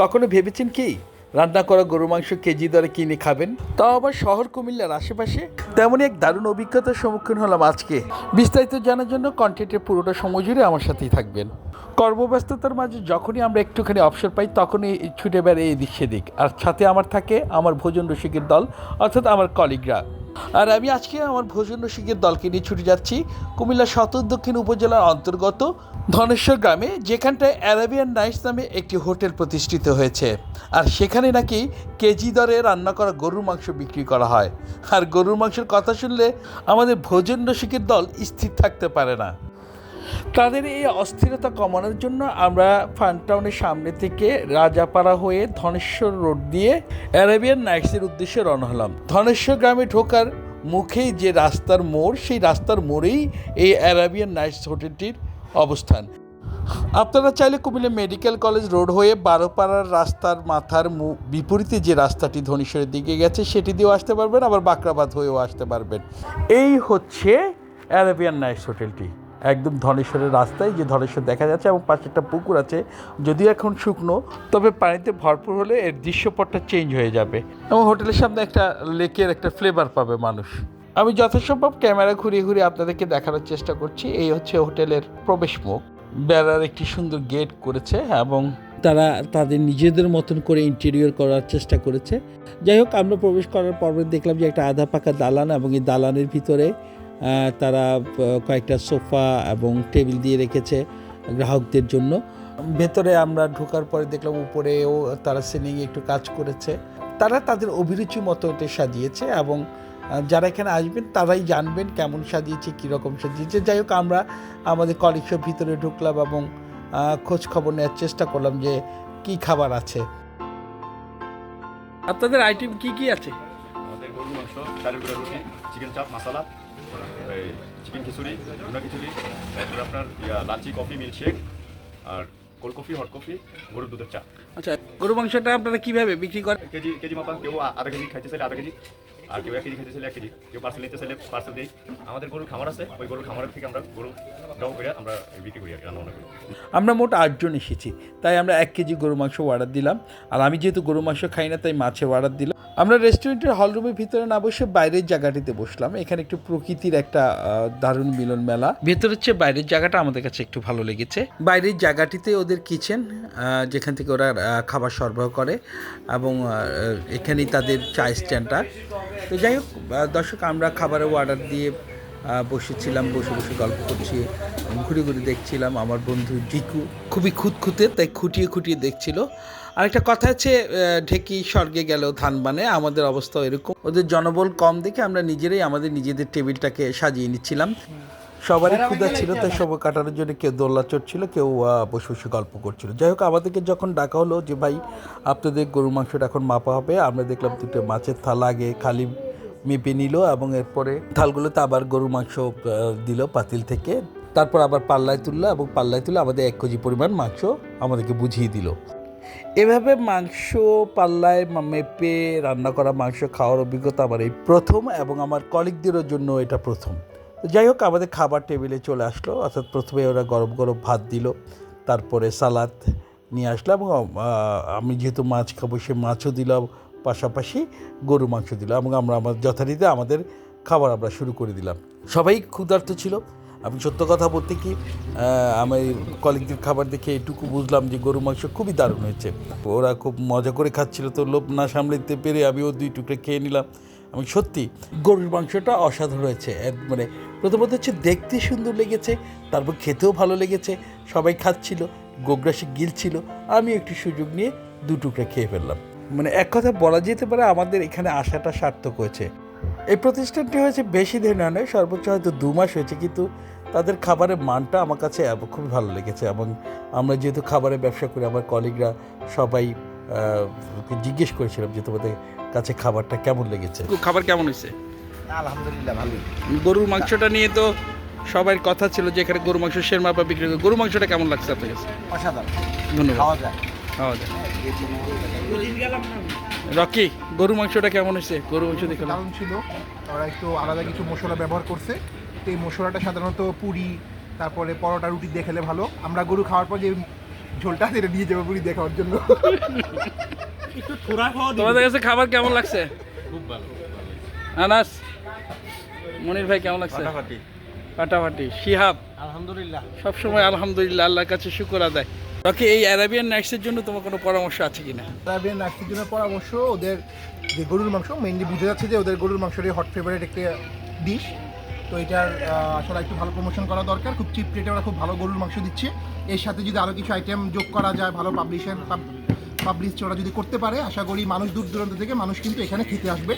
কখনো ভেবেছেন কি, রান্না করা গরু মাংস কেজি দরে কিনে খাবেন? তাও আবার শহর কুমিল্লার আশেপাশে? তেমনই এক দারুণ অভিজ্ঞতার সম্মুখীন হলাম আজকে। বিস্তারিত জানার জন্য কন্টেন্টের পুরোটা সময় জুড়ে আমার সাথেই থাকবেন। কর্মব্যস্ততার মাঝে যখনই আমরা একটুখানি অবসর পাই, তখনই ছুটে বেড়ে এদিক সেদিক। আর সাথে আমার থাকে আমার ভোজন রসিকের দল, অর্থাৎ আমার কলিগরা। আর আমি আজকে আমার ভোজন রসিকের দলকে নিয়ে ছুটে যাচ্ছি কুমিল্লা সদর দক্ষিণ উপজেলার অন্তর্গত ধনেশ্বর গ্রামে যেখানটায় অ্যারাবিয়ান নাইটস নামে একটি হোটেল প্রতিষ্ঠিত হয়েছে। আর সেখানে নাকি কেজি দরে রান্না করা গরুর মাংস বিক্রি করা হয়। আর গরুর মাংসের কথা শুনলে আমাদের ভোজন রসিকের দল স্থির থাকতে পারে না। তাদের এই অস্থিরতা কমানোর জন্য আমরা ফানটাউনের সামনে থেকে রাজাপাড়া হয়ে ধনেশ্বর রোড দিয়ে অ্যারাবিয়ান নাইটসের উদ্দেশ্যে রওনা হলাম। ধনেশ্বর গ্রামে ঢোকার মুখেই যে রাস্তার মোড়, সেই রাস্তার মোড়েই এই অ্যারাবিয়ান নাইটস হোটেলটির অবস্থান। আপনারা চাইলে কুমিল্লা মেডিকেল কলেজ রোড হয়ে বারোপাড়ার রাস্তার মাথার বিপরীতে যে রাস্তাটি ধনেশ্বরের দিকে গেছে, সেটি দিয়েও আসতে পারবেন, আবার বাঁকড়াবাদ হয়েও আসতে পারবেন। এই হচ্ছে অ্যারাবিয়ান নাইটস হোটেলটি। একদম ধনেশ্বরের রাস্তায় যে ধনেশ্বর দেখা যাচ্ছে এবং পাশে একটা পুকুর আছে, যদিও এখন শুকনো, তবে পানিতে ভরপুর হলে এর দৃশ্যপটটা চেঞ্জ হয়ে যাবে। এবং হোটেলের সামনে একটা লেকের একটা ফ্লেভার পাবে মানুষ। আমি যথাসম্ভব ক্যামেরা ঘুরিয়ে ঘুরিয়ে আপনাদেরকে দেখানোর চেষ্টা করছি। এই হচ্ছে হোটেলের প্রবেশ মুখ। বেড়ার একটি সুন্দর গেট করেছে এবং তারা তাদের নিজেদের মতন করে ইন্টেরিয়র করার চেষ্টা করেছে। যাই হোক, আমরা প্রবেশ করার পর দেখলাম যে একটা আধা পাকা দালান এবং এই দালানের ভিতরে তারা কয়েকটা সোফা এবং টেবিল দিয়ে রেখেছে গ্রাহকদের জন্য। ভেতরে আমরা ঢোকার পরে দেখলাম উপরেও তারা সিলিং একটু কাজ করেছে। তারা তাদের অভিরুচি মতো এটা সাজিয়েছে এবং যারা এখানে আসবেন তারাই জানবেন কেমন সাজিয়েছে কীরকম সাজিয়েছে। যাই হোক আমরা আমাদের কলিগসের ভিতরে ঢুকলাম এবং খোঁজ খবর নেওয়ার চেষ্টা করলাম যে কি খাবার আছে। আপনাদের আইটেম কি কি আছে? আমাদের গরুর মাংস চালের রুটি চিকেন চাপ মশলা চিকেন খিচুড়ি ভুনা খিচুড়ি তারপরে আপনার লাচি কফি মিল্কশেক আর কোল্ড কফি হট কফি গরুর দুধের চা। আচ্ছা গরু মাংসটা আপনারা কীভাবে বিক্রি করেন? কেজি কেজি মাপান কেউ আধা কেজি খাইতে চাইলে আধা কেজি। আর কেউ এক কেজি খাইতে চাইলে এক কেজি কেউ পার্সেল নিতে চাইলে পার্সেল দিই আমাদের গরুর খামার আছে ওই গরুর খামারের থেকে আমরা গরু জব করে আমরা বিক্রি করি আর কি, রান্না বান্না করি। আমরা মোট আটজন এসেছি তাই আমরা এক কেজি গরু মাংস অর্ডার দিলাম। আর আমি যেহেতু গরু মাংস খাই না তাই মাছের অর্ডার দিলাম। আমরা রেস্টুরেন্টের হলরুমের ভিতরে না বসে বাইরের জায়গাটিতে বসলাম। এখানে একটু প্রকৃতির একটা দারুণ মিলন মেলা। ভেতরের চেয়ে বাইরের জায়গাটা আমাদের কাছে একটু ভালো লেগেছে। বাইরের জায়গাটিতে ওদের কিচেন যেখান থেকে ওরা খাবার সরবরাহ করে এবং এখানেই তাদের চা স্ট্যান্ডটা তো যাই হোক দর্শক, আমরা খাবারের অর্ডার দিয়ে বসেছিলাম, বসে বসে গল্প করছি ঘুরে ঘুরে দেখছিলাম আমার বন্ধু জিকু। খুবই খুঁতখুঁতে, তাই খুঁটিয়ে খুঁটিয়ে দেখছিল। আর একটা কথা আছে ঢেকি স্বর্গে গেল ধান বানে, আমাদের অবস্থা এরকম। ওদের জনবল কম দেখে আমরা নিজেরাই আমাদের নিজেদের টেবিলটাকে সাজিয়ে নিচ্ছিলাম। সবারই ক্ষুধা ছিল তাই সবাই কাটানোর জন্য কেউ দোল্লা চড়ছিল কেউ বসে বসে গল্প করছিল। যাই হোক আমাদেরকে যখন ডাকা হলো যে ভাই আপনাদের গরু মাংসটা এখন মাপা হবে আমরা দেখলাম দুটো মাছের থালা আগে খালি মেপে নিল এবং এরপরে থালগুলোতে আবার গরুর মাংস দিল পাতিল থেকে। তারপর আবার পাল্লায় তুললো এবং পাল্লায় তুলে আমাদের এক কেজি পরিমাণ মাংস আমাদেরকে বুঝিয়ে দিল। এভাবে মাংস পাল্লায় মেপে রান্না করা মাংস খাওয়ার অভিজ্ঞতা আমার এই প্রথম এবং আমার কলিগদেরও জন্য এটা প্রথম। যাই হোক, আমাদের খাবার টেবিলে চলে আসলো। অর্থাৎ প্রথমে ওরা গরম গরম ভাত দিল, তারপরে সালাদ নিয়ে আসলো এবং আমি যেহেতু মাছ খাব, সে মাছও দিলাম পাশাপাশি গরু মাংস দিলাম এবং আমরা আমার যথারীতি আমাদের খাবার আমরা শুরু করে দিলাম। সবাই ক্ষুধার্ত ছিল। আমি সত্য কথা বলতে কি আমি কলিগদের খাবার দেখে এটুকু বুঝলাম যে গরু মাংস খুবই দারুণ হয়েছে। ওরা খুব মজা করে খাচ্ছিল, তো লোভ না সামলাতে পেরে আমিও দুই টুকরে খেয়ে নিলাম। আমি সত্যি গরুর মাংসটা অসাধারণ হয়েছে। মানে প্রথমত হচ্ছে দেখতে সুন্দর লেগেছে, তারপর খেতেও ভালো লেগেছে, সবাই খাচ্ছিল, গোগ্রাসে গিলছিল আমি একটু সুযোগ নিয়ে দু টুকরা খেয়ে ফেললাম। মানে এক কথা বলা যেতে পারে আমাদের এখানে আসাটা সার্থক হয়েছে। এই প্রতিষ্ঠানটি হয়েছে বেশি দিন না নয়, সর্বোচ্চ হয়তো দু মাস হয়েছে, কিন্তু তাদের খাবারের মানটা আমার কাছে খুবই ভালো লেগেছে এবং আমরা যেহেতু খাবারের ব্যবসা করি, আমার কলিগরা সবাই জিজ্ঞেস করেছিলাম যে তোমাদের কাছে খাবারটা কেমন লেগেছে? খাবার কেমন হয়েছে? আলহামদুলিল্লাহ ভালোই। গরুর মাংসটা নিয়ে তো সবার কথা ছিল যে এখানে গরু মাংস শের মাপা বিক্রি করে। গরু মাংসটা কেমন লাগছে আপনার কাছে? অসাধারণ। ধন্যবাদ। খাওয়া যায়। খাওয়া যায়। রকি গরু মাংসটা কেমন হয়েছে? গরু মাংস দেখে দারুণ ছিল। ওরা একটু আলাদা কিছু মশলা ব্যবহার করছে। তো এই মশলাটা সাধারণত পুরি তারপরে পরোটা রুটি দিয়ে খেলে ভালো। আমরা গরু খাওয়ার পর যে ঝোলটা এটা নিয়ে যাব পুরি দেখার জন্য। তোমাদের কাছে খাবার কেমন লাগছে? আনাস মনির ভাই কেমন লাগছে? ফাটাফাটি। শিহাব। আলহামদুলিল্লাহ। সবসময় আলহামদুলিল্লাহ আল্লাহর কাছে শুকর আদায়। রকি এই অ্যারাবিয়ান নাইটসের জন্য তোমার কোনো পরামর্শ আছে কিনা? আরবিয়ান নার্সের জন্য পরামর্শ ওদের যে গরুর মাংস মেইনলি বুঝে যাচ্ছে যে ওদের গরুর মাংসটাই হট ফেভারিট একটা ডিশ তো এটার আসলে একটু ভালো প্রমোশন করা দরকার। খুব চিপ রেটে ওরা খুব ভালো গরুর মাংস দিচ্ছে। এর সাথে যদি আরও কিছু আইটেম যোগ করা যায় ভালো পাবলিশন পাবলিশ ওরা যদি করতে পারে, আশা করি মানুষ দূর দূরান্ত থেকে মানুষ কিন্তু এখানে খেতে আসবে।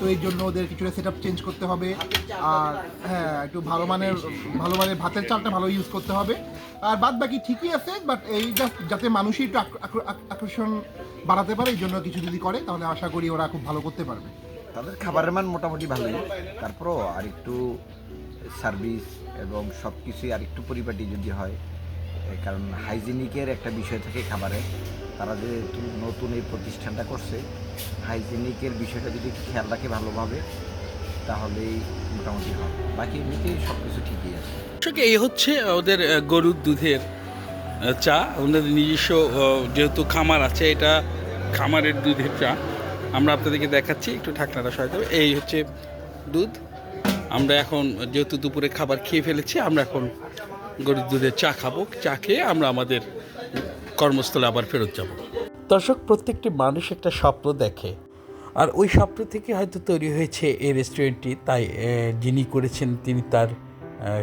তো এই জন্য ওদের কিছুটা সেট চেঞ্জ করতে হবে। আর হ্যাঁ একটু ভালো মানের ভালো মানের ভাতের চালটা ভালো ইউজ করতে হবে। আর বাদ বাকি ঠিকই আছে বাট এই জাস্ট যাতে মানুষই একটু আক- আক- আক- আকর্ষণ বাড়াতে পারে, এই জন্য কিছু যদি করে, তাহলে আশা করি ওরা খুব ভালো করতে পারবে। তাদের খাবারের মান মোটামুটি ভালোই। তারপরও আর একটু সার্ভিস এবং সব কিছুই আর একটু পরিপাটি যদি হয় কারণ হাইজিনিকের একটা বিষয় থাকে খাবারে। তারা যেহেতু নতুন এই প্রতিষ্ঠানটা করছে, হাইজিনিকের বিষয়টা যদি খেয়াল রাখে ভালোভাবে, তাহলেই মোটামুটি হবে বাকি এমনিতেই সব কিছু ঠিকই আছে। এই হচ্ছে ওদের গরুর দুধের চা। ওদের নিজস্ব যেহেতু খামার আছে, এটা খামারের দুধের চা। আমরা আপনাদেরকে দেখাচ্ছি, একটু ঠাকনাটা সহায়তা এই হচ্ছে দুধ। আমরা এখন, যেহেতু দুপুরে খাবার খেয়ে ফেলেছি, আমরা এখন গরুর দুধে চা খাব, চা খেয়ে আমরা আমাদের কর্মস্থলে আবার ফেরত যাব। দর্শক, প্রত্যেকটি মানুষ একটা স্বপ্ন দেখে। আর ওই স্বপ্ন থেকে হয়তো তৈরি হয়েছে এই রেস্টুরেন্টটি। তাই যিনি করেছেন, তিনি তার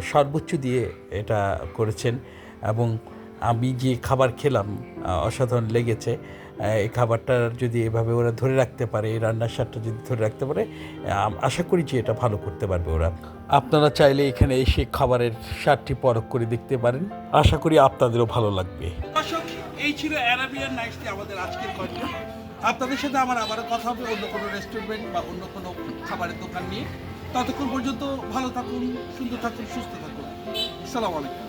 সর্বোচ্চ দিয়ে এটা করেছেন। এবং আমি যে খাবার খেলাম অসাধারণ লেগেছে। এই খাবারটা যদি এভাবে ওরা ধরে রাখতে পারে, এই রান্নার স্বাদটা যদি ধরে রাখতে পারে আশা করি যে এটা ভালো করতে পারবে ওরা। আপনারা চাইলে এখানে এসে খাবারের স্বাদটি পরখ করে দেখতে পারেন। আশা করি আপনাদেরও ভালো লাগবে। দর্শক, এই ছিল অ্যারাবিয়ান নাইটসটি আমাদের আজকের গল্প। আপনাদের সাথে আমার আবারও কথা হবে অন্য কোনো রেস্টুরেন্ট বা অন্য কোনো খাবারের দোকান নিয়ে। ততক্ষণ পর্যন্ত ভালো থাকুন, সুন্দর থাকুন, সুস্থ থাকুন। আসসালামু আলাইকুম।